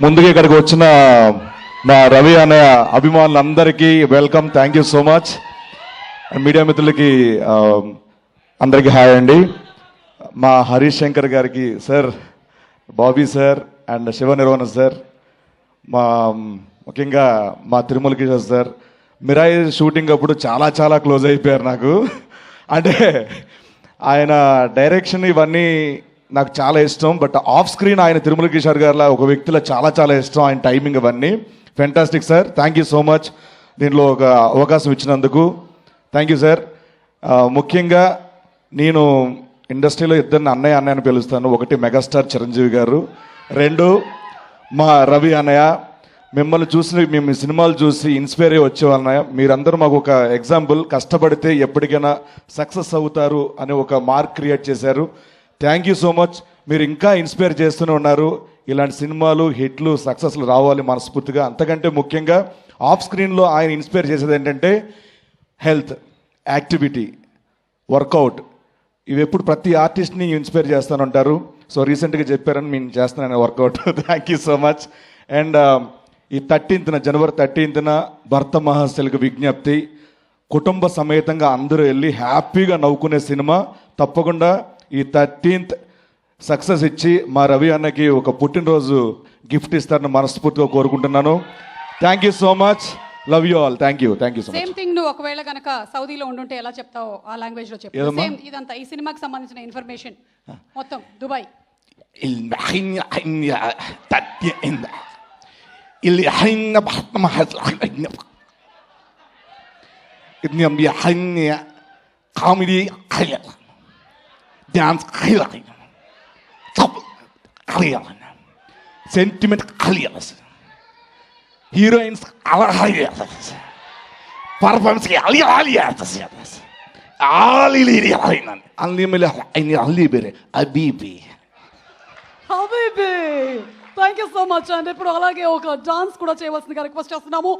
ముందుగా ఇక్కడికి వచ్చిన మా రవి అనే అభిమానులందరికీ welcome thank you so much media మిత్రులకి అందరికీ హాయ్ అండి. మా హరీష్ శంకర్ గారికి sir Bobby sir and Shiva నిర్వహణ సార్ మా ముఖ్యంగా మా తిరుమల కిషోర్ సార్ మిరాయి షూటింగ్ అప్పుడు చాలా చాలా క్లోజ్ అయిపోయారు నాకు. అంటే ఆయన డైరెక్షన్ ఇవన్నీ నాకు చాలా ఇష్టం బట్ ఆఫ్ స్క్రీన్ ఆయన తిరుమల కిషోర్ గారిలా ఒక వ్యక్తిలో చాలా చాలా ఇష్టం ఆయన టైమింగ్ అవన్నీ. Fantastic sir thank you so much దీనిలో ఒక అవకాశం ఇచ్చినందుకు. థ్యాంక్ యూ సార్ ముఖ్యంగా నేను ఇండస్ట్రీలో ఇద్దరిని అన్నయ్య అన్నయ్య అని పిలుస్తాను. ఒకటి మెగాస్టార్ చిరంజీవి గారు. రెండు మా రవి అన్నయ్య. మిమ్మల్ని చూసి మేము సినిమాలు చూసి ఇన్స్పైర్ అయ్యి వచ్చేవాళ్ళ మీరందరూ మాకు ఒక ఎగ్జాంపుల్ కష్టపడితే ఎప్పటికైనా సక్సెస్ అవుతారు అనే ఒక మార్క్ క్రియేట్ చేశారు. థ్యాంక్ యూ సో మచ్ మీరు ఇంకా ఇన్స్పైర్ చేస్తూనే ఉన్నారు. ఇలాంటి సినిమాలు హిట్లు సక్సెస్లు రావాలి మనస్ఫూర్తిగా. అంతకంటే ముఖ్యంగా ఆఫ్ స్క్రీన్లో ఆయన ఇన్స్పైర్ చేసేది ఏంటంటే హెల్త్ యాక్టివిటీ వర్కౌట్ ఇవి ఎప్పుడు ప్రతి ఆర్టిస్ట్ని ఇన్స్పైర్ చేస్తానంటారు సో రీసెంట్గా చెప్పారని నేను చేస్తున్నాను workout thank you so much and ఈ థర్టీన్త్న జనవరి థర్టీన్త్న భర్త మహాశలకు విజ్ఞప్తి. కుటుంబ సమేతంగా అందరూ వెళ్ళి హ్యాపీగా నవ్వుకునే సినిమా. తప్పకుండా ఈ థర్టీన్త్ సక్సెస్ ఇచ్చి మా రవి అన్నకి ఒక పుట్టినరోజు గిఫ్ట్ ఇస్తారని మనస్ఫూర్తిగా కోరుకుంటున్నాను. Thank you so much love you all thank you thank you so same thing నువ్వు ఒకవేళ గనక సౌదీలో ఉండుంటే ఎలా చెప్తావో ఆ లాంగ్వేజ్లో చెప్పు. సేమ్ ఇదంతా ఈ సినిమాకి సంబంధించిన ఇన్ఫర్మేషన్ మొత్తం Dubai. Comedy Dance healing. Healing. Sentiment healers. Heroines are healers. Performance healers. Habibi. Habibi. Thank you so much. And ఇప్పుడు అలాగే ఒక డాన్స్ కూడా చేయవలసిందిగా రిక్వెస్ట్ చేస్తున్నాము